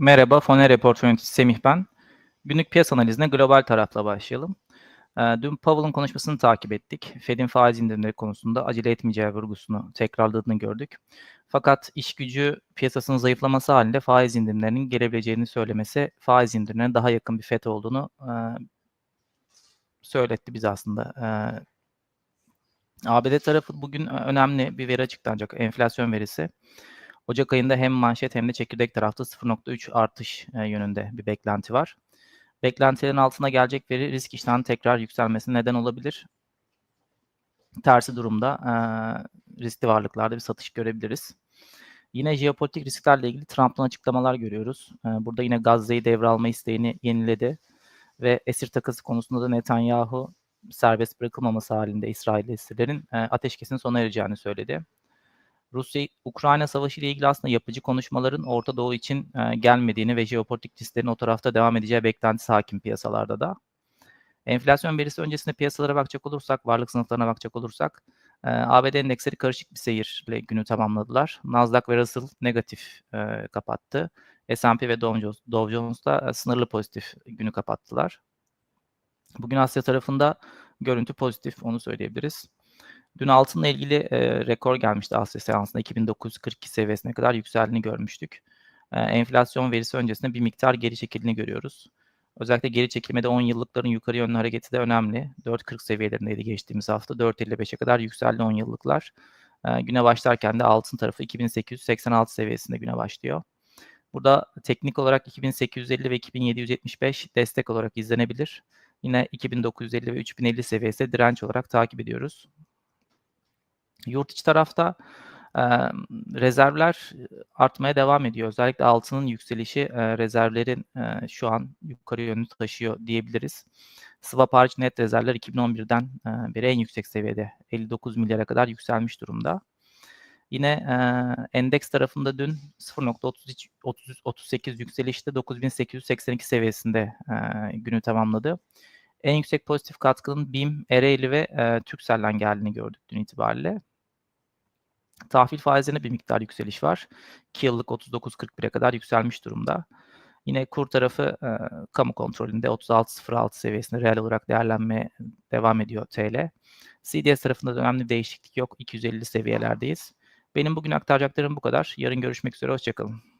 Merhaba, Foner Report yöneticisi Semih ben. Günlük piyasa analizine global tarafla başlayalım. Ee, Dün Powell'ın konuşmasını takip ettik. Fed'in faiz indirimleri konusunda acele etmeyeceği vurgusunu tekrarladığını gördük. Fakat iş gücü piyasasının zayıflaması halinde faiz indirimlerinin gelebileceğini söylemesi faiz indirimlerine daha yakın bir FED olduğunu e, söyletti bize aslında. E, ABD tarafı bugün önemli bir veri açıklanacak. Enflasyon verisi. Ocak ayında hem manşet hem de çekirdek tarafta 0.3 artış e, yönünde bir beklenti var. Beklentilerin altına gelecek veri risk iştahının tekrar yükselmesine neden olabilir. Tersi durumda e, riskli varlıklarda bir satış görebiliriz. Yine jeopolitik risklerle ilgili Trump'ın açıklamalar görüyoruz. E, burada yine Gazze'yi devralma isteğini yeniledi ve esir takası konusunda da Netanyahu serbest bırakılmaması halinde İsrail esirlerin e, ateşkesin sona ereceğini söyledi. Rusya-Ukrayna savaşı ile ilgili aslında yapıcı konuşmaların Orta Doğu için e, gelmediğini ve jeopolitik risklerin o tarafta devam edeceği beklentisi hakim piyasalarda da. Enflasyon verisi öncesinde piyasalara bakacak olursak, varlık sınıflarına bakacak olursak, e, ABD endeksleri karışık bir seyirle günü tamamladılar. Nasdaq ve Russell negatif e, kapattı. S&P ve Dow Jones, Dow Jones da e, sınırlı pozitif günü kapattılar. Bugün Asya tarafında görüntü pozitif, onu söyleyebiliriz. Dün altınla ilgili e, rekor gelmişti Asya seansında 2942 seviyesine kadar yükseldiğini görmüştük. E, enflasyon verisi öncesinde bir miktar geri çekildiğini görüyoruz. Özellikle geri çekilmede 10 yıllıkların yukarı yönlü hareketi de önemli. 4.40 seviyelerindeydi geçtiğimiz hafta. 4.55'e kadar yükseldi 10 yıllıklar. E, güne başlarken de altın tarafı 2886 seviyesinde güne başlıyor. Burada teknik olarak 2850 ve 2775 destek olarak izlenebilir. Yine 2950 ve 3050 seviyesi direnç olarak takip ediyoruz. Yurt içi tarafta e, rezervler artmaya devam ediyor. Özellikle altının yükselişi e, rezervlerin e, şu an yukarı yönlü taşıyor diyebiliriz. Swap hariç net rezervler 2011'den e, beri en yüksek seviyede 59 milyara kadar yükselmiş durumda. Yine e, endeks tarafında dün 0.38 yükselişte 9882 seviyesinde e, günü tamamladı. En yüksek pozitif katkının BİM, Ereğli ve e, Türkcell'den geldiğini gördük dün itibariyle. Tahvil faizlerine bir miktar yükseliş var. 2 yıllık 39.41'e kadar yükselmiş durumda. Yine kur tarafı e, kamu kontrolünde 36.06 seviyesinde reel olarak değerlenmeye devam ediyor TL. CDS tarafında da önemli değişiklik yok. 250 seviyelerdeyiz. Benim bugün aktaracaklarım bu kadar. Yarın görüşmek üzere. Hoşçakalın.